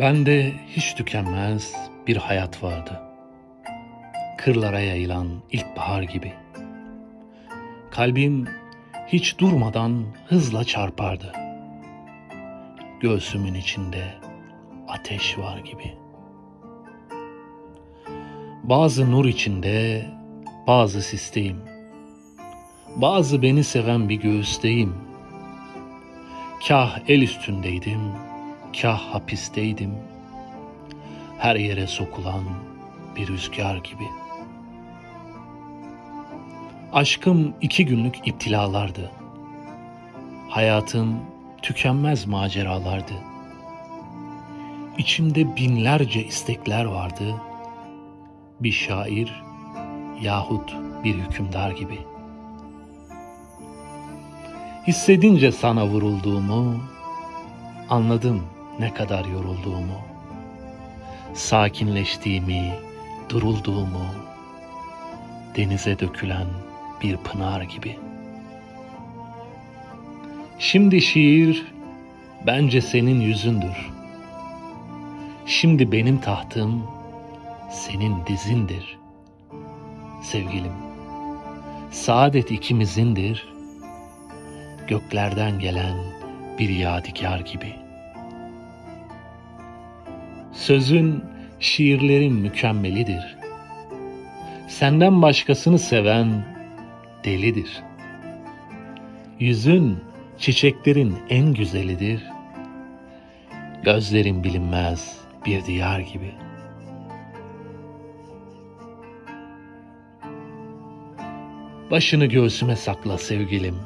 Bende hiç tükenmez bir hayat vardı. Kırlara yayılan ilkbahar gibi. Kalbim hiç durmadan hızla çarpardı. Göğsümün içinde ateş var gibi. Bazı nur içinde, bazı sisteyim. Bazı beni seven bir göğüsteyim. Kah el üstündeydim, kah hapisteydim. Her yere sokulan bir rüzgar gibi. Aşkım iki günlük iptilalardı. Hayatım tükenmez maceralardı. İçimde binlerce istekler vardı. Bir şair yahut bir hükümdar gibi. Hissedince sana vurulduğumu, anladım ne kadar yorulduğumu. Sakinleştiğimi, durulduğumu, denize dökülen bir pınar gibi. Şimdi şiir bence senin yüzündür. Şimdi benim tahtım senin dizindir. Sevgilim, saadet ikimizindir. Göklerden gelen bir yadigar gibi. Sözün, şiirlerin mükemmelidir. Senden başkasını seven delidir. Yüzün çiçeklerin en güzelidir. Gözlerin bilinmez bir diyar gibi. Başını göğsüme sakla sevgilim.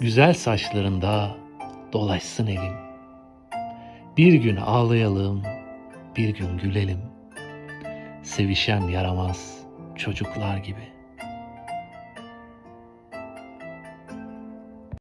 Güzel saçlarında dolaşsın elin. Bir gün ağlayalım, bir gün gülelim. Sevişen yaramaz çocuklar gibi.''